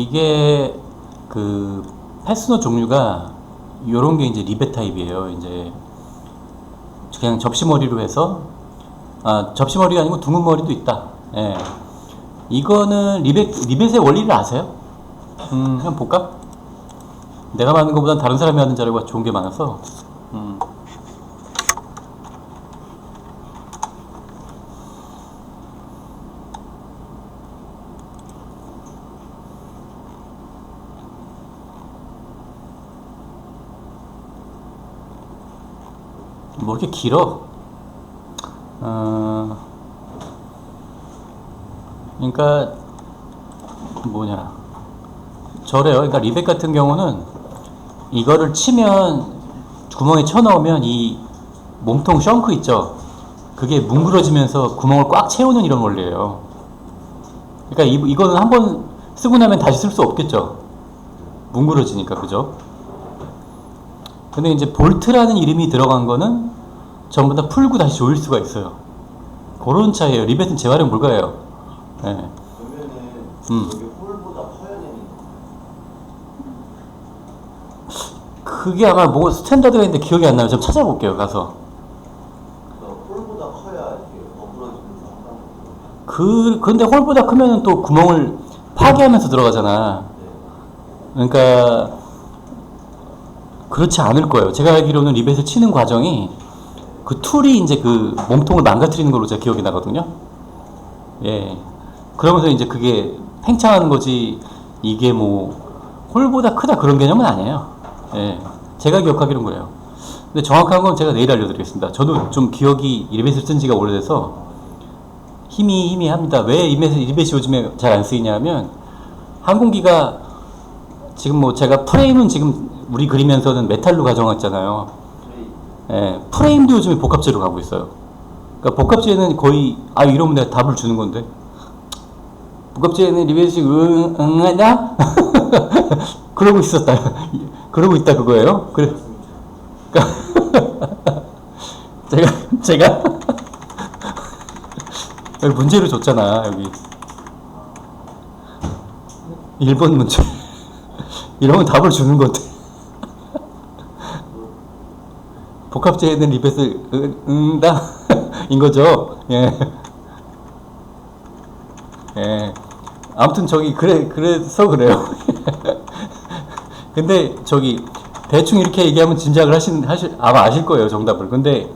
이게 그 패스너 종류가 요런 게 이제 리벳 타입이에요. 이제 그냥 접시머리로 해서 아 접시머리가 아니고 둥근 머리도 있다. 예. 이거는 리벳 리벳의 원리를 아세요? 음, 한번 볼까? 내가 만든 것보단 다른 사람이 하는 자료가 좋은 게 많아서. 음. 뭐 이렇게 길어? 어, 그러니까 뭐냐 저래요. 그러니까 리벳 같은 경우는 이거를 치면 구멍에 쳐 넣으면 이 몸통 션크 있죠. 그게 뭉그러지면서 구멍을 꽉 채우는 이런 원리예요. 그러니까 이, 이거는 한번 쓰고 나면 다시 쓸 수 없겠죠. 뭉그러지니까 그죠? 근데 이제 볼트라는 이름이 들어간 거는 전부 다 풀고 다시 조일 수가 있어요. 그런 차이예요. 리벳은 재활용 불가예요. 예. 그러면은 음. 그게 아마 뭐 스탠다드가 있는데 기억이 안 나요. 좀 찾아볼게요. 가서. 그러니까. 그 근데 홀보다 크면은 또 구멍을 파괴하면서 들어가잖아. 네. 그러니까 그렇지 않을 거예요. 제가 알기로는 리벳을 치는 과정이 그 툴이 이제 그 몸통을 망가뜨리는 걸로 제가 기억이 나거든요. 예. 그러면서 이제 그게 팽창하는 거지 이게 뭐 홀보다 크다 그런 개념은 아니에요. 예. 제가 기억하기로는 그래요. 근데 정확한 건 제가 내일 알려드리겠습니다. 저도 좀 기억이 리벳을 쓴 지가 오래돼서 힘이 힘이 합니다. 왜 리벳이, 리벳이 요즘에 잘 안 쓰이냐면 항공기가 지금 뭐 제가 프레임은 지금 우리 그리면서는 메탈로 가정했잖아요. 예, 프레임도 요즘에 복합재로 가고 있어요. 그러니까 복합재는 거의 아 이러면 내가 답을 주는 건데 복합재는 리벳이 응 응하냐? 그러고 있었다. 그러고 있다 그거예요. 그래. 그러니까 제가 제가 여기 문제를 줬잖아 여기 1번 문제 이러면 답을 주는 건데 복합제에는 리벳을 응- 응다 인 거죠. 예. 예. 아무튼 저기 그래 그래서 그래요. 근데 저기 대충 이렇게 얘기하면 짐작을 하신 하실 아마 아실 거예요 정답을. 근데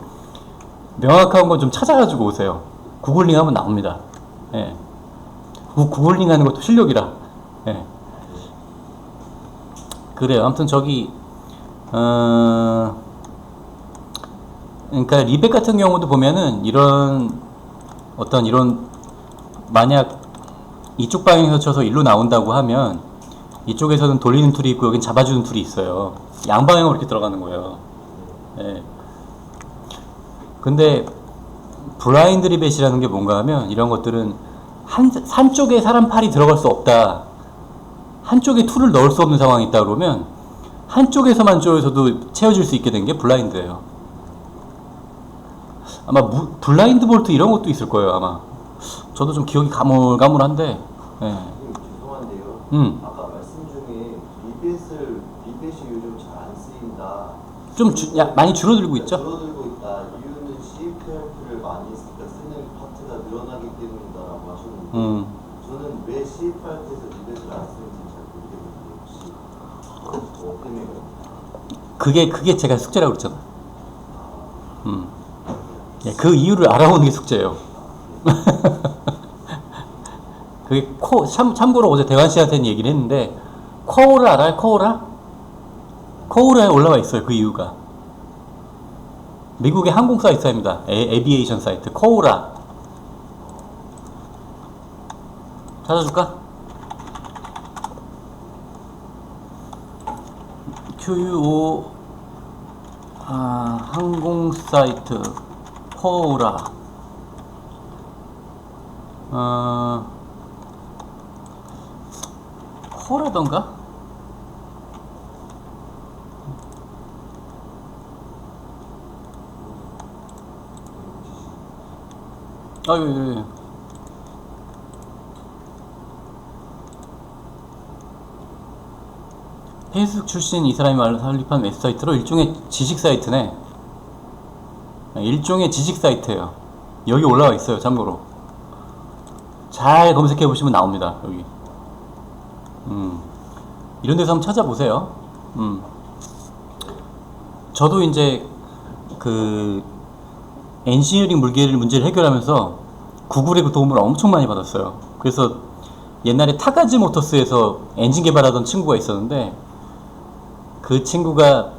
명확한 건 좀 찾아가지고 오세요. 구글링 하면 나옵니다. 예. 구, 구글링 하는 것도 실력이라. 예. 그래요. 아무튼 저기 어. 그러니까 리벳 같은 경우도 보면은 이런 어떤 이런 만약 이쪽 방향에서 쳐서 일로 나온다고 하면 이쪽에서는 돌리는 툴이 있고 여긴 잡아주는 툴이 있어요. 양방향으로 이렇게 들어가는 거예요. 예. 근데 블라인드 리벳이라는 게 뭔가 하면 이런 것들은 한, 한쪽에 사람 팔이 들어갈 수 없다. 한쪽에 툴을 넣을 수 없는 상황이 있다 그러면 한쪽에서만 쪼여서도 채워질 수 있게 된 게 블라인드예요. 아마 무, 블라인드 볼트 이런 것도 있을 거예요 아마 저도 좀 기억이 가물가물한데 예. 죄송한데요. 음. 아까 말씀 중에 리벳을 리벳이 요즘 잘 안 쓰인다. 좀 주, 야, 많이 줄어들고 있죠 줄어들고 있다. 이유는 CFRP를 많이 쓰니까 쓰는 파트가 늘어나기 때문이다라고 하셨는데 음. 저는 왜 CFRP에서 리벳을 안 쓰는지 잘 모르겠는데 혹시 뭐 때문에 그런가요? 그게 그게 제가 숙제라고 그랬잖아 음. 예, 그 이유를 알아보는 게 숙제예요. 그게 코 참, 참고로 어제 대환 씨한테는 얘기를 했는데 코오라 알아요? 코오라? 코오라에 올라와 있어요 그 이유가. 미국의 항공 사이트입니다. 에, 에비에이션 사이트 코오라. 찾아줄까? QO 아, 항공 사이트 코오라 어, 코라던가? 아, 예, 예. 예. 페이스북 출신 이 사람이 말로 설립한 웹사이트로 일종의 지식 사이트네. 일종의 지식 사이트예요. 여기 올라와 있어요. 참고로 잘 검색해 보시면 나옵니다. 여기. 음, 이런 데서 한번 찾아보세요. 음. 저도 이제 그 엔지니어링 물계를 문제를 해결하면서 구글의 그 도움을 엄청 많이 받았어요. 그래서 옛날에 타가즈 모터스에서 엔진 개발하던 친구가 있었는데 그 친구가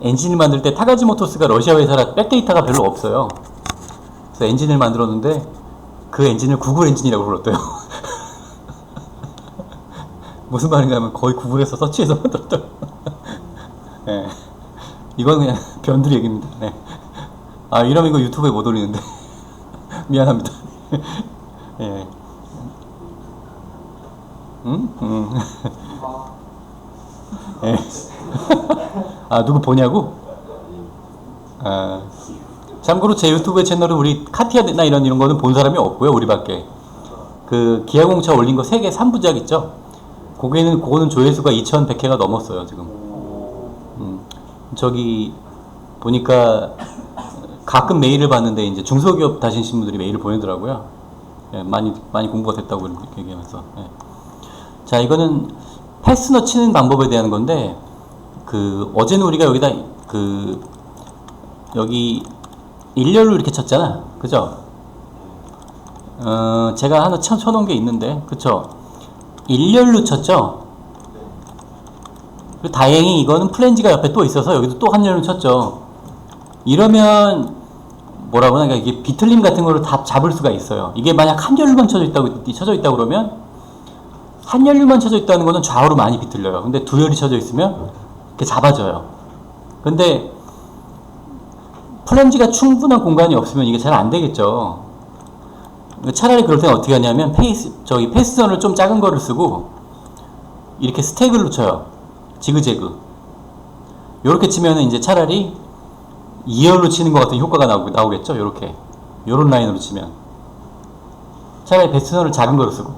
엔진을 만들 때 타가즈 모터스가 러시아 회사라 백데이터가 별로 없어요. 그래서 엔진을 만들었는데 그 엔진을 구글 엔진이라고 불렀대요. 무슨 말인가 하면 거의 구글에서 서치해서 만들었다. 예. 이건 그냥 변두리 얘기입니다. 네. 아, 이러면 이거 유튜브에 못 올리는데. 미안합니다. 예. 응? 응. 예. 아, 누구 보냐고? 아, 참고로 제 유튜브 채널은 우리 카티아나 이런 이런 거는 본 사람이 없고요, 우리밖에. 그 기아공차 올린 거 세계 3부작 있죠? 거기는 그거는 조회수가 2,100회가 넘었어요, 지금. 음, 저기 보니까 가끔 메일을 받는데 이제 중소기업 다니신 분들이 메일을 보내더라고요. 예, 많이 많이 공부가 됐다고 얘기하면서. 예. 자, 이거는 패스너 치는 방법에 대한 건데 그 어제는 우리가 여기다 그 여기 일렬로 이렇게 쳤잖아, 그죠? 어, 제가 하나 쳐, 쳐놓은 게 있는데, 그쵸? 일렬로 쳤죠? 그리고 다행히 이거는 플랜지가 옆에 또 있어서 여기도 또 한 열로 쳤죠. 이러면 뭐라고 하나 이게 비틀림 같은 거를 다 잡을 수가 있어요. 이게 만약 한 열로만 쳐져 있다고 쳐져 있다 그러면 한 열로만 쳐져 있다는 거는 좌우로 많이 비틀려요. 근데 두 열이 쳐져 있으면 이렇게 잡아져요. 근데 플랜지가 충분한 공간이 없으면 이게 잘 안 되겠죠. 차라리 그럴 때는 어떻게 하냐면 페이스 저기 패스선을 좀 작은 거를 쓰고 이렇게 스택을 쳐요. 지그재그. 요렇게 치면은 이제 차라리 2열로 치는 것 같은 효과가 나오, 나오겠죠? 요렇게. 요런 라인으로 치면. 차라리 패스선을 작은 거로 쓰고.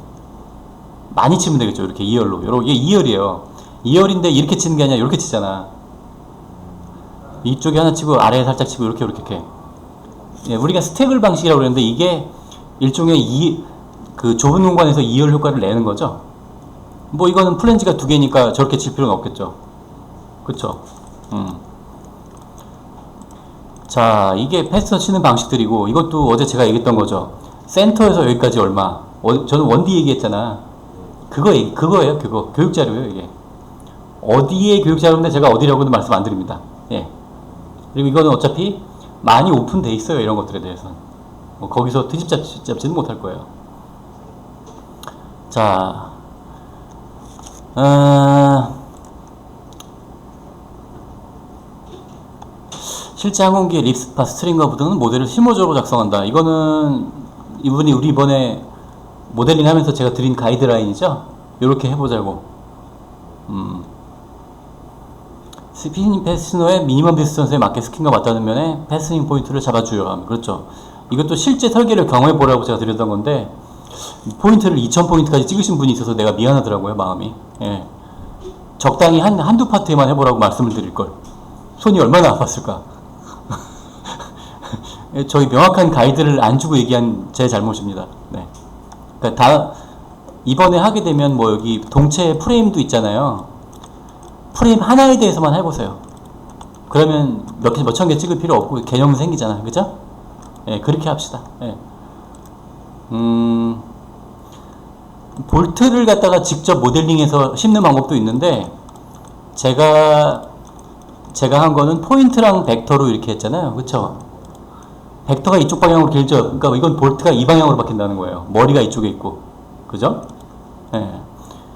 많이 치면 되겠죠? 이렇게 2열로. 요렇게 2열이에요. 2열인데 이렇게 치는 게 아니라 이렇게 치잖아. 이쪽에 하나 치고 아래에 살짝 치고 이렇게 이렇게 이렇게. 예, 우리가 스택을 방식이라고 그랬는데 이게 일종의 이, 그 좁은 공간에서 2열 효과를 내는 거죠. 뭐 이거는 플랜지가 두 개니까 저렇게 칠 필요는 없겠죠. 그쵸? 음. 자, 이게 패스터 치는 방식들이고 이것도 어제 제가 얘기했던 거죠. 센터에서 여기까지 얼마. 어, 저는 원디 얘기했잖아. 그거 그거예요, 그거. 교육 자료예요, 이게. 어디에 교육 자료인데 제가 어디라고는 말씀 안 드립니다. 예. 그리고 이거는 어차피 많이 오픈돼 있어요, 이런 것들에 대해서. 뭐 거기서 트집 잡지, 잡지는 못할 거예요. 자, 어, 실제 항공기의 립스파, 스트링거 등은 모델을 실무적으로 작성한다. 이거는 이분이 우리 이번에 모델링 하면서 제가 드린 가이드라인이죠. 이렇게 해보자고. 음. 스피닝 패스너의 미니멈 디스턴스에 맞게 스킨과 맞다는 면에 패스닝 포인트를 잡아주요. 그렇죠. 이것도 실제 설계를 경험해 보라고 제가 드렸던 건데 포인트를 2000포인트까지 찍으신 분이 있어서 내가 미안하더라고요, 마음이. 예. 적당히 한, 한두 파트에만 해보라고 말씀을 드릴 걸. 손이 얼마나 아팠을까. 예, 저희 명확한 가이드를 안 주고 얘기한 제 잘못입니다. 네. 그러니까 다, 이번에 하게 되면 뭐 여기 동체 프레임도 있잖아요. 프레임 하나에 대해서만 해보세요. 그러면 몇 개, 몇천 개 찍을 필요 없고 개념은 생기잖아요. 그죠? 예, 그렇게 합시다. 예. 음, 볼트를 갖다가 직접 모델링해서 심는 방법도 있는데, 제가, 제가 한 거는 포인트랑 벡터로 이렇게 했잖아요. 그쵸? 벡터가 이쪽 방향으로 길죠? 그러니까 이건 볼트가 이 방향으로 박힌다는 거예요. 머리가 이쪽에 있고. 그죠? 예.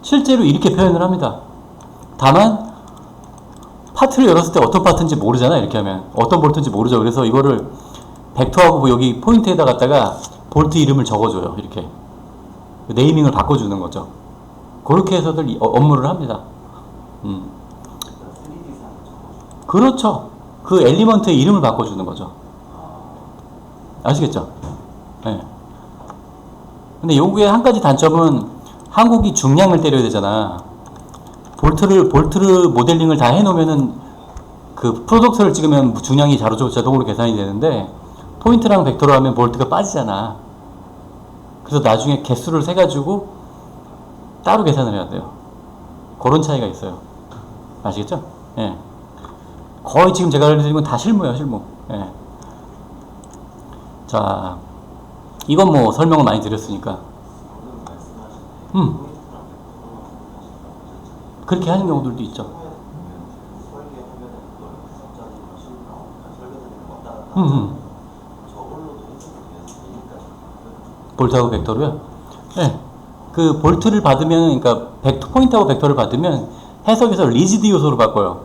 실제로 이렇게 표현을 합니다. 다만, 파트를 열었을 때 어떤 파트인지 모르잖아, 이렇게 하면. 어떤 볼트인지 모르죠. 그래서 이거를 벡터하고 뭐 여기 포인트에다 갖다가 볼트 이름을 적어줘요. 이렇게. 네이밍을 바꿔주는 거죠. 그렇게 해서들 이- 어, 업무를 합니다. 음. 3D상 그렇죠. 그 엘리먼트의 이름을 바꿔주는 거죠. 아시겠죠? 네. 근데 요구의 한 가지 단점은 한국이 중량을 때려야 되잖아. 볼트를 볼트를 모델링을 다 해놓으면은 그 프로덕트를 찍으면 중량이 자동 자동으로 계산이 되는데 포인트랑 벡터로 하면 볼트가 빠지잖아. 그래서 나중에 개수를 세 가지고 따로 계산을 해야 돼요. 그런 차이가 있어요. 아시겠죠? 예. 거의 지금 제가 알려드린 건 다 실무예요, 실무. 예. 자, 이건 뭐 설명을 많이 드렸으니까. 음. 그렇게 하는 경우들도 있죠. 음, 음. 볼트하고 벡터로요? 네. 그 볼트를 받으면, 그러니까 벡터, 포인트하고 벡터를 받으면 해석에서 리지드 요소로 바꿔요.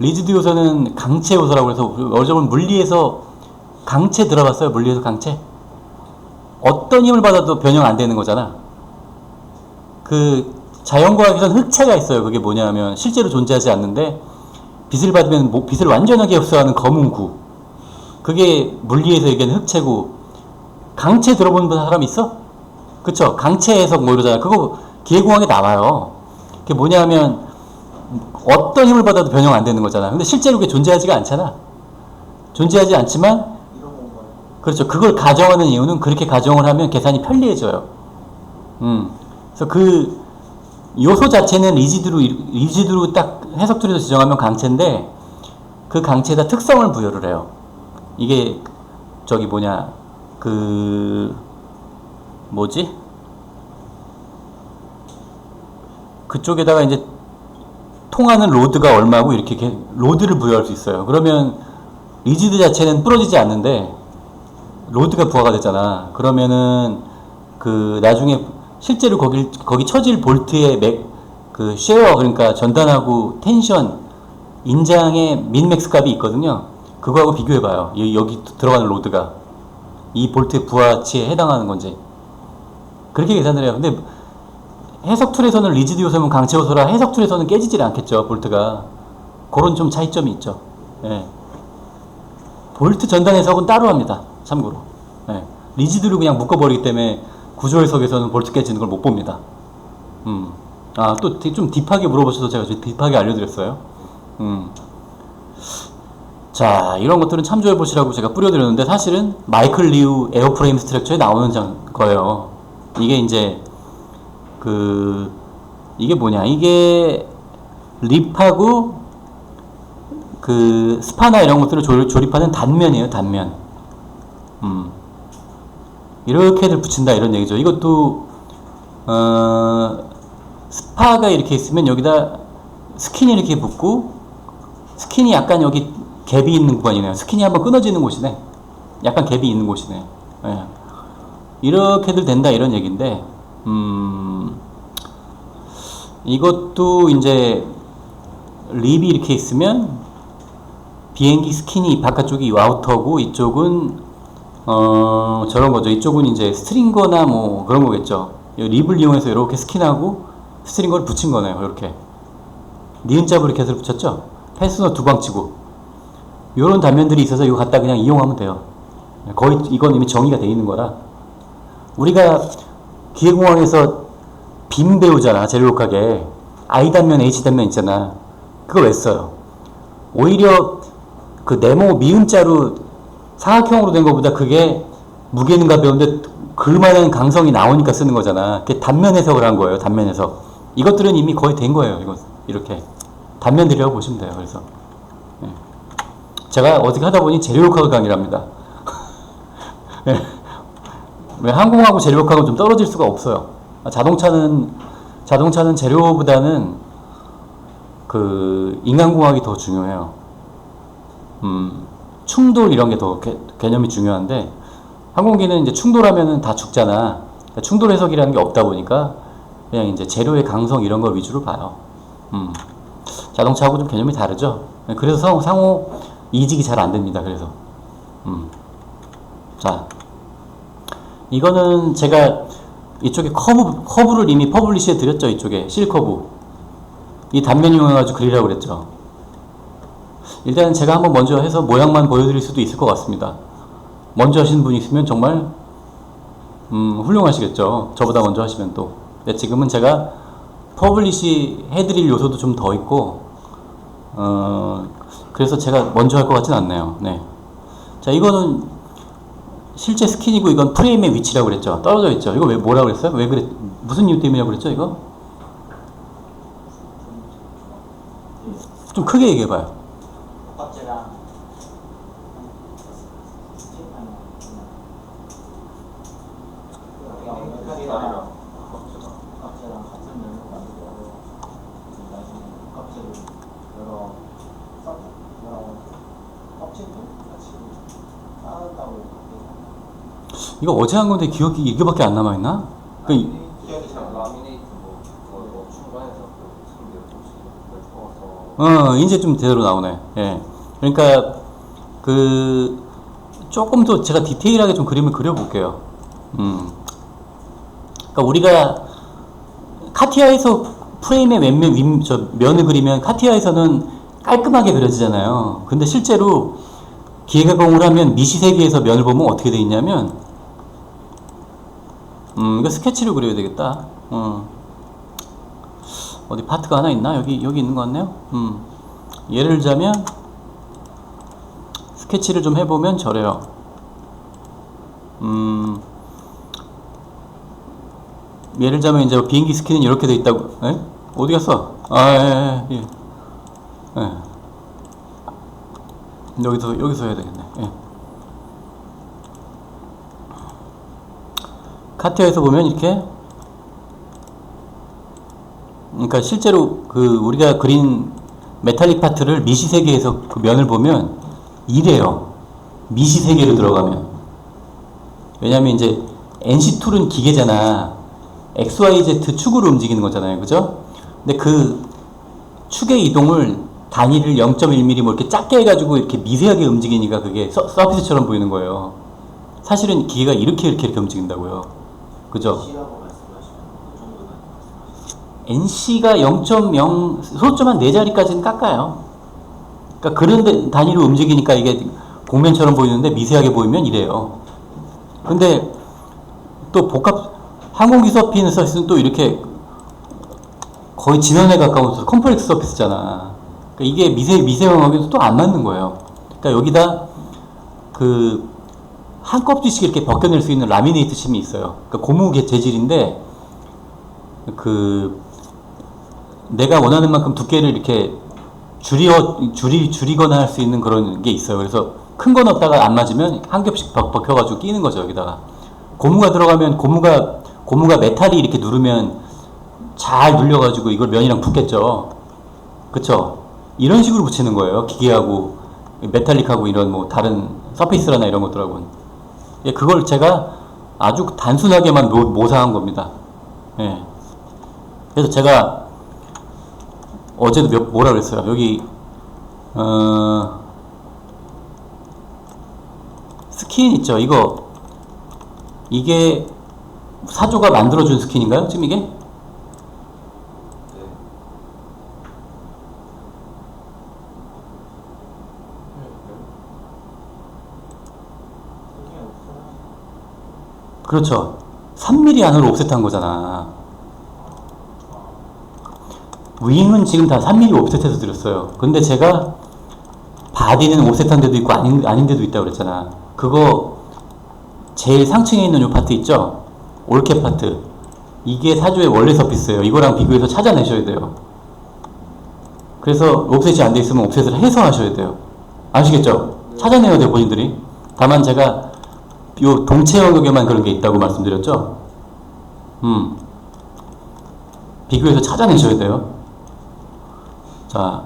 리지드 요소는 강체 요소라고 해서 어쩌면 물리에서 강체 들어봤어요? 물리에서 강체? 어떤 힘을 받아도 변형 안 되는 거잖아. 그 자연과학에서는 흑체가 있어요. 그게 뭐냐면 실제로 존재하지 않는데 빛을 받으면 뭐- 빛을 완전하게 흡수하는 검은 구. 그게 물리에서 얘기하는 흑체고 강체 들어본 사람 있어? 그쵸? 강체 해석 뭐 이러잖아. 그거 기계공학에 나와요. 그게 뭐냐면 어떤 힘을 받아도 변형 안 되는 거잖아. 근데 실제로 그게 존재하지가 않잖아. 존재하지 않지만 그렇죠. 그걸 가정하는 이유는 그렇게 가정을 하면 계산이 편리해져요. 음. 그래서 그 요소 자체는 리지드로 리지드로 딱 해석툴에서 지정하면 강체인데 그 강체에다 특성을 부여를 해요. 이게 저기 뭐냐 그 뭐지? 그쪽에다가 이제 통하는 로드가 얼마고 이렇게 개- 로드를 부여할 수 있어요. 그러면 리지드 자체는 부러지지 않는데 로드가 부하가 됐잖아. 그러면은 그 나중에 실제로 거기 거기 처질 볼트의 맥, 그 쉐어 그러니까 전단하고 텐션 인장의 민맥스 값이 있거든요. 그거하고 비교해 봐요. 여기 들어가는 로드가 이 볼트의 부하치에 해당하는 건지 그렇게 계산을 해요. 근데 해석 툴에서는 리지드 요소면 강체 요소라 해석 툴에서는 깨지질 않겠죠. 볼트가 그런 좀 차이점이 있죠. 예. 볼트 전단 해석은 따로 합니다. 참고로. 예. 리지드로 그냥 묶어버리기 때문에 구조 해석에서는 볼트 깨지는 걸 못 봅니다. 음. 아, 또 좀 딥하게 물어보셔서 제가 좀 딥하게 알려드렸어요. 음. 자, 이런 것들은 참조해 보시라고 제가 뿌려드렸는데 사실은 마이클 리우 에어프레임 스트럭처에 나오는 장, 거예요. 이게 이제 그 이게 뭐냐? 이게 립하고 그 스파나 이런 것들을 조, 조립하는 단면이에요, 단면. 음. 이렇게들 붙인다 이런 얘기죠. 이것도 어, 스파가 이렇게 있으면 여기다 스킨이 이렇게 붙고 스킨이 약간 여기 갭이 있는 구간이네요. 스킨이 한번 끊어지는 곳이네. 약간 갭이 있는 곳이네. 예. 이렇게들 된다 이런 얘기인데 음, 이것도 이제 립이 이렇게 있으면 비행기 스킨이 바깥쪽이 아우터고 이쪽은 어 저런 거죠. 이쪽은 이제 스트링거나 뭐 그런 거겠죠. 이 립을 이용해서 이렇게 스킨하고 스트링거를 붙인 거네요. 이렇게 니은자로 이렇게 해서 붙였죠. 패스너 두 방 치고 이런 단면들이 있어서 이거 갖다 그냥 이용하면 돼요. 거의 이건 이미 정의가 돼 있는 거라. 우리가 기계공학에서 빔 배우잖아. 제로록하게 I 단면, H 단면 있잖아. 그거 왜 써요? 오히려 그 네모 미음자로 사각형으로 된 것보다 그게 무게는 가벼운데 그만한 강성이 나오니까 쓰는 거잖아. 그게 단면 해석을 한 거예요. 단면 해석. 이것들은 이미 거의 된 거예요. 이거 이렇게 단면들이라고 보시면 돼요. 그래서 예. 제가 어떻게 하다 보니 재료욕학을 강의합니다. 예. 왜 항공하고 재료욕하고 좀 떨어질 수가 없어요. 아, 자동차는 자동차는 재료보다는 그 인간공학이 더 중요해요. 음, 충돌 이런 게 더 개념이 중요한데 항공기는 이제 충돌하면은 다 죽잖아. 그러니까 충돌 해석이라는 게 없다 보니까 그냥 이제 재료의 강성 이런 거 위주로 봐요. 음. 자동차하고 좀 개념이 다르죠. 그래서 상호, 상호 이직이 잘 안 됩니다. 그래서 음. 자 이거는 제가 이쪽에 커브 커브를 이미 퍼블리시해 드렸죠. 이쪽에 실 커브 이 단면 이용해가지고 그리라고 그랬죠. 일단 제가 한번 먼저 해서 모양만 보여드릴 수도 있을 것 같습니다. 먼저 하시는 분이 있으면 정말 음, 훌륭하시겠죠. 저보다 먼저 하시면 또. 근데 지금은 제가 퍼블리시 해드릴 요소도 좀 더 있고, 어, 그래서 제가 먼저 할 것 같진 않네요. 네. 자, 이거는 실제 스킨이고 이건 프레임의 위치라고 그랬죠. 떨어져 있죠. 이거 왜 뭐라고 그랬어요? 왜 그랬, 무슨 이유 때문이라고 그랬죠, 이거? 좀 크게 얘기해봐요. 껍질랑 스틱하는 우리가 껍질이랑 껍질이랑 같은 면을 만들고 나중에 껍질을 여러 썩 여러 껍질도 같이 쌓았다고 그렇게 이거 어제 한 건데 기억이 이게밖에 안 남아있나? 그, 뭐뭐그손 넣고 어, 이제 좀 제대로 나오네. 예. 그러니까, 그, 조금 더 제가 디테일하게 좀 그림을 그려볼게요. 음. 그러니까 우리가 카티아에서 프레임의 왼면, 윗, 저 면을 그리면 카티아에서는 깔끔하게 그려지잖아요. 근데 실제로 기계가공을 하면 미시세계에서 면을 보면 어떻게 돼 있냐면, 음, 이거 스케치를 그려야 되겠다. 어. 어디 파트가 하나 있나? 여기, 여기 있는 것 같네요. 음. 예를 들자면, 스케치를 좀 해보면 저래요. 음. 예를 들자면, 이제 비행기 스키는 이렇게 돼 있다고, 에? 어디 갔어? 아, 예, 예, 예. 예. 여기서, 여기서 해야 되겠네. 예. 카트에서 보면 이렇게 그러니까 실제로 그 우리가 그린 메탈릭 파트를 미시 세계에서 그 면을 보면 이래요. 미시 세계로 들어가면. 왜냐면 이제 NC 툴은 기계잖아. XYZ 축으로 움직이는 거잖아요. 그죠? 근데 그 축의 이동을 단위를 0.1mm 뭐 이렇게 작게 해가지고 이렇게 미세하게 움직이니까 그게 서, 서피스처럼 보이는 거예요. 사실은 기계가 이렇게 이렇게 이렇게 움직인다고요. 그죠? NC가 0.0 소점 한 4자리까지는 깎아요. 그러니까 그런 데- 단위로 움직이니까 이게 공면처럼 보이는데 미세하게 보이면 이래요. 근데 또 복합 항공기 서피스는 또 이렇게 거의 진원에 가까운 서- 컴플렉스 서피스잖아. 그러니까 이게 미세 미세형하게도 또 안 맞는 거예요. 그러니까 여기다 그 한 껍질씩 이렇게 벗겨낼 수 있는 라미네이트 심이 있어요. 그러니까 고무 개- 재질인데 그 내가 원하는 만큼 두께를 이렇게 줄여 줄이 줄이거나 할 수 있는 그런 게 있어요. 그래서 큰 건 없다가 안 맞으면 한 겹씩 벗- 벗겨가지고 끼는 거죠 여기다가 고무가 들어가면 고무가 고무가 메탈이 이렇게 누르면 잘 눌려가지고 이걸 면이랑 붙겠죠. 그쵸? 이런 식으로 붙이는 거예요. 기계하고 메탈릭하고 이런 뭐 다른 서페이스라나 이런 것들하고는. 예, 그걸 제가 아주 단순하게만 모, 모사한 겁니다. 예. 그래서 제가 어제도 몇, 뭐라 그랬어요. 여기, 어, 스킨 있죠. 이거, 이게 사조가 만들어준 스킨인가요? 지금 이게? 그렇죠. 3mm 안으로 옵셋한 거잖아. 윙은 지금 다 3mm 옵셋해서 드렸어요. 근데 제가 바디는 옵셋한 데도 있고 아닌, 아닌 데도 있다고 그랬잖아. 그거 제일 상층에 있는 요 파트 있죠? 올캡 파트. 이게 사조의 원래 서피스예요. 이거랑 비교해서 찾아내셔야 돼요. 그래서 옵셋이 안 돼 있으면 옵셋을 해서 하셔야 돼요. 아시겠죠? 찾아내야 돼요, 본인들이. 다만 제가 요 동체 영역에만 그런 게 있다고 말씀드렸죠? 음. 비교해서 찾아내셔야 돼요. 자.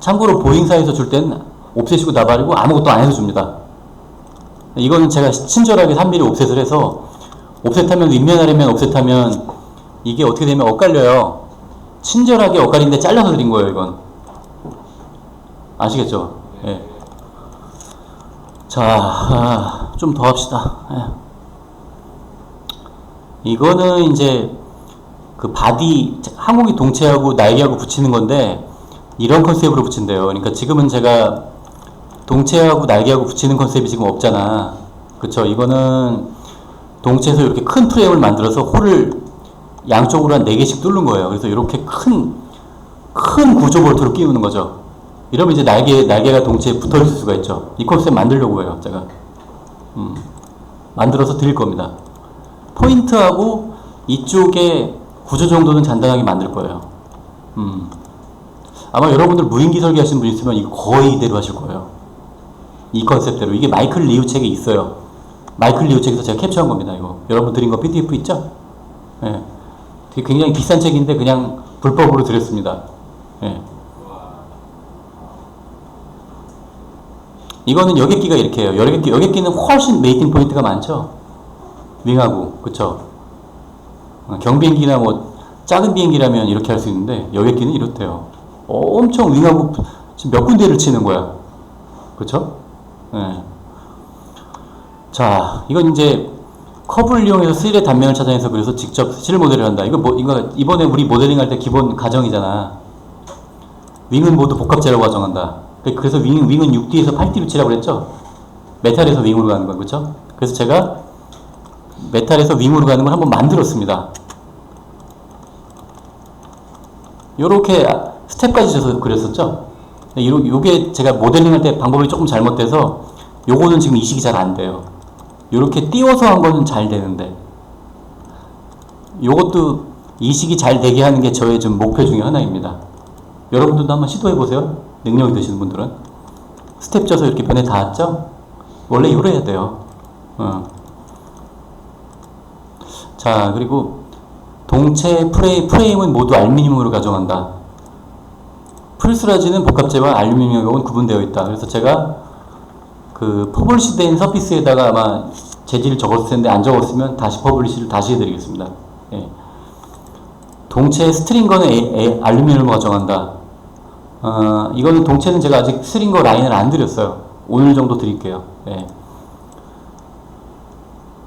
참고로 보잉사에서 줄 땐 옵셋이고 나발이고 아무것도 안 해서 줍니다. 이거는 제가 친절하게 3mm 옵셋을 해서 옵셋하면 윗면 아래면 옵셋하면 이게 어떻게 되면 엇갈려요. 친절하게 엇갈린데 잘라서 드린 거예요, 이건. 아시겠죠? 예. 자, 아, 좀더 합시다. 예. 이거는 이제 그 바디 항공기 동체하고 날개하고 붙이는 건데 이런 컨셉으로 붙인대요. 그러니까 지금은 제가 동체하고 날개하고 붙이는 컨셉이 지금 없잖아. 그쵸? 이거는 동체에서 이렇게 큰 프레임을 만들어서 홀을 양쪽으로 한 4개씩 뚫는 거예요. 그래서 이렇게 큰, 큰 구조 볼트를 끼우는 거죠. 이러면 이제 날개, 날개가 동체에 붙어 있을 수가 있죠. 이 컨셉 만들려고 해요, 제가. 음, 만들어서 드릴 겁니다. 포인트하고 이쪽에 구조 정도는 잔단하게 만들 거예요. 음. 아마 여러분들 무인기 설계하신 분 있으면 이거 거의 이대로 하실 거예요. 이 컨셉대로. 이게 마이클 리우 책에 있어요. 마이클 리우 책에서 제가 캡처한 겁니다, 이거. 여러분 드린 거 PDF 있죠? 예. 되게 굉장히 비싼 책인데 그냥 불법으로 드렸습니다. 예. 이거는 여객기가 이렇게 해요. 여객기, 여객기는 훨씬 메이팅 포인트가 많죠? 윙하고, 그쵸? 어, 경비행기나 뭐, 작은 비행기라면 이렇게 할 수 있는데, 여객기는 이렇대요. 어, 엄청 윙하고, 지금 몇 군데를 치는 거야. 그쵸? 예. 자, 이건 이제, 컵을 이용해서 스릴의 단면을 찾아내서 그래서 직접 실 모델을 한다. 이거 뭐, 이거 이번에 우리 모델링 할 때 기본 가정이잖아. 윙은 모두 복합제라고 가정한다. 그- 그래서 윙, 윙은 6D에서 8D로 치라고 그랬죠? 메탈에서 윙으로 가는 거, 그렇죠? 그래서 제가 메탈에서 윙으로 가는 걸 한번 만들었습니다. 요렇게 스텝까지 줘서 그렸었죠? 요게 제가 모델링 할 때 방법이 조금 잘못돼서 요거는 지금 이식이 잘 안 돼요. 요렇게 띄워서 한 거는 잘 되는데 요것도 이식이 잘 되게 하는 게 저의 좀 목표 중에 하나입니다. 여러분들도 한번 시도해 보세요. 능력이 되시는 분들은 스텝 쪄서 이렇게 변에 닿았죠? 원래 이래야 돼요. 어. 자 그리고 동체 프레임, 프레임은 모두 알루미늄으로 가정한다. 풀스라지는 복합재와 알루미늄하고는 구분되어 있다. 그래서 제가 그 퍼블리시 된 서피스에다가 아마 재질을 적었을 텐데 안 적었으면 다시 퍼블리시를 다시 해드리겠습니다. 예. 동체 스트링거는 알루미늄으로 가정한다. 어, 이거는 동체는 제가 아직 스트링거 라인을 안 드렸어요. 오늘 정도 드릴게요. 예.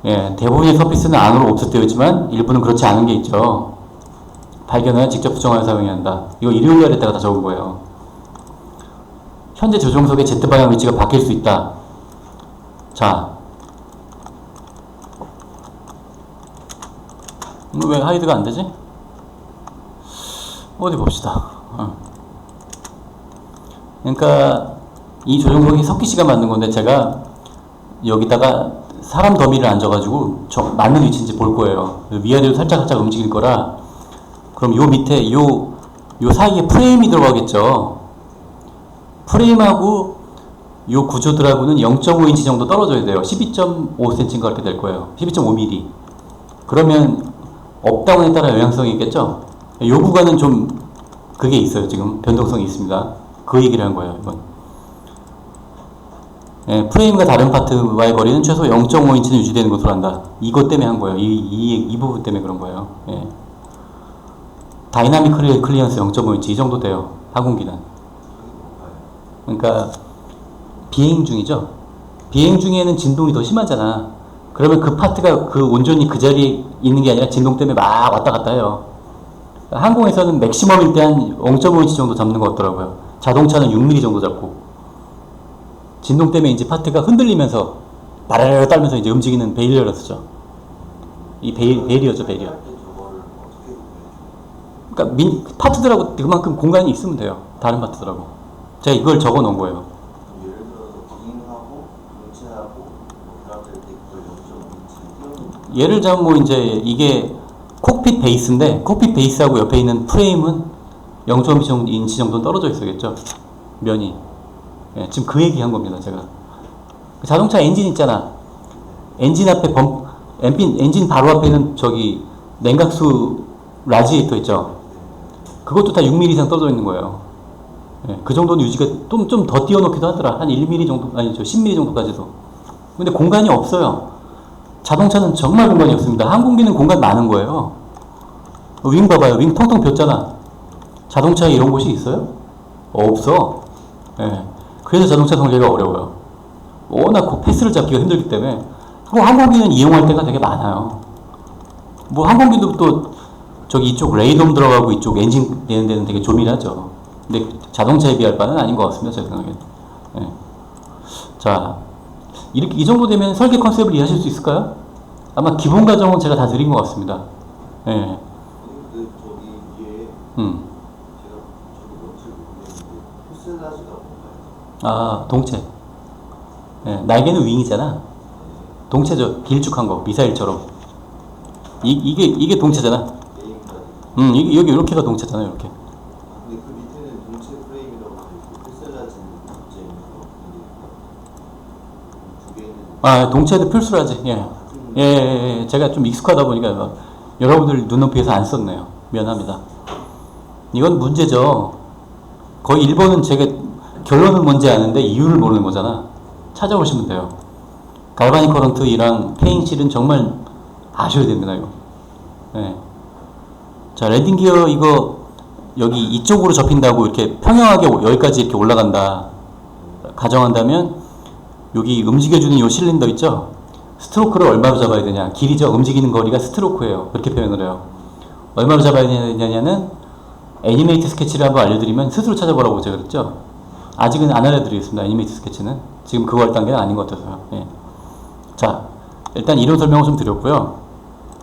예, 대부분의 서피스는 안으로 옵셋되어 있지만 일부는 그렇지 않은 게 있죠. 발견하여 직접 수정하여 사용해야 한다. 이거 일요일 날에 다가 다 적은 거예요. 현재 조종석의 Z방향 위치가 바뀔 수 있다. 자. 음, 왜 하이드가 안 되지? 어디 봅시다. 어. 그러니까 이 조종석이 석기 씨가 만든 건데 제가 여기다가 사람 더미를 앉아가지고 저 맞는 위치인지 볼 거예요. 위아래로 살짝 살짝 움직일 거라. 그럼 요 밑에 요, 요 사이에 프레임이 들어가겠죠. 프레임하고 요 구조들하고는 0.5인치 정도 떨어져야 돼요. 12.5cm인가 그렇게 될 거예요. 12.5mm. 그러면 업다운에 따라 영향성이 있겠죠? 요 구간은 좀 그게 있어요. 지금 변동성이 있습니다. 그 얘기를 한 거예요. 이건. 예, 프레임과 다른 파트와의 거리는 최소 0.5인치는 유지되는 것으로 한다. 이것 때문에 한 거예요. 이, 이, 이 부분 때문에 그런 거예요. 예. 다이나믹 클리- 클리언스 0.5인치 이 정도 돼요. 항공기는. 그러니까 비행 중이죠. 비행 중에는 진동이 더 심하잖아. 그러면 그 파트가 그 온전히 그 자리에 있는 게 아니라 진동 때문에 막 왔다 갔다 해요. 항공에서는 맥시멈일 때 한 0.5인치 정도 잡는 것 같더라고요. 자동차는 6mm 정도 잡고. 진동 때문에 이제 파트가 흔들리면서 바라라라 떨면서 이제 움직이는 베일리어라 쓰죠. 이 베일, 어떻게 구분해? 그러니까 민, 파트들하고 그만큼 공간이 있으면 돼요. 다른 파트들하고. 제가 이걸 적어 놓은 거예요. 예를 뭐 결합될 때 그걸 0.5인치 띄워놓는 예를 들자면 뭐 이제 이게 콕핏 베이스인데 콕핏 베이스하고 옆에 있는 프레임은 0.2인치 정도 떨어져 있어야겠죠. 면이. 예, 지금 그 얘기 한 겁니다, 제가. 그 자동차 엔진 있잖아. 엔진 앞에 범, 엔진, 엔진 바로 앞에는 저기 냉각수 라지에이터 있죠. 그것도 다 6mm 이상 떨어져 있는 거예요. 예, 그 정도는 유지가 좀 좀 더 띄워놓기도 하더라. 한 1mm 정도, 아니 저 10mm 정도까지도. 근데 공간이 없어요. 자동차는 정말 공간이 없습니다. 항공기는 공간 많은 거예요. 어, 윙 봐봐요. 윙 텅텅 비었잖아. 자동차에 이런 곳이 있어요? 없어. 예. 그래서 자동차 설계가 어려워요. 워낙 그 패스를 잡기가 힘들기 때문에. 그리고 항공기는 이용할 때가 되게 많아요. 뭐 항공기도 또 저기 이쪽 레이돔 들어가고 이쪽 엔진 내는 데는 되게 조밀하죠. 근데 자동차에 비할 바는 아닌 것 같습니다. 제 생각엔. 예. 자, 이렇게 이 정도 되면 설계 컨셉을 이해하실 수 있을까요? 아마 기본 과정은 제가 다 드린 것 같습니다. 예. 음. 제가 저도 뭔지 모르겠는데 퓨셀라지가 뭔가요? 아, 동체. 예, 날개는 윙이잖아. 동체죠. 길쭉한 거, 미사일처럼. 이, 이게, 이게 동체잖아. 음, 이, 여기 이렇게가 동체잖아, 이렇게. 근데 그 밑에는 동체 프레임이라고 돼 있고 퓨셀라지는 문제 있는 거. 근데 두 개는 아, 동체도 필수라지. 예. 예, 예, 예. 제가 좀 익숙하다 보니까 막 여러분들 눈높이에서 안 썼네요. 미안합니다. 이건 문제죠. 거의 1번은 제가 결론은 뭔지 아는데 이유를 모르는 거잖아. 찾아보시면 돼요. 갈바닉 커런트 이랑 페잉 실은 정말 아셔야 됩니다, 이거. 예. 자, 랜딩 기어 이거 여기 이쪽으로 접힌다고 이렇게 평형하게 여기까지 이렇게 올라간다. 가정한다면 여기 움직여주는 요 실린더 있죠? 스트로크를 얼마로 잡아야 되냐? 길이죠. 움직이는 거리가 스트로크예요. 그렇게 표현을 해요. 얼마로 잡아야 되냐는 애니메이트 스케치를 한번 알려드리면 스스로 찾아보라고 제가 그랬죠. 아직은 안 알려드리겠습니다. 애니메이트 스케치는 지금 그거 할 단계는 아닌 것 같아서요. 예. 자, 일단 이론 설명을 좀 드렸고요.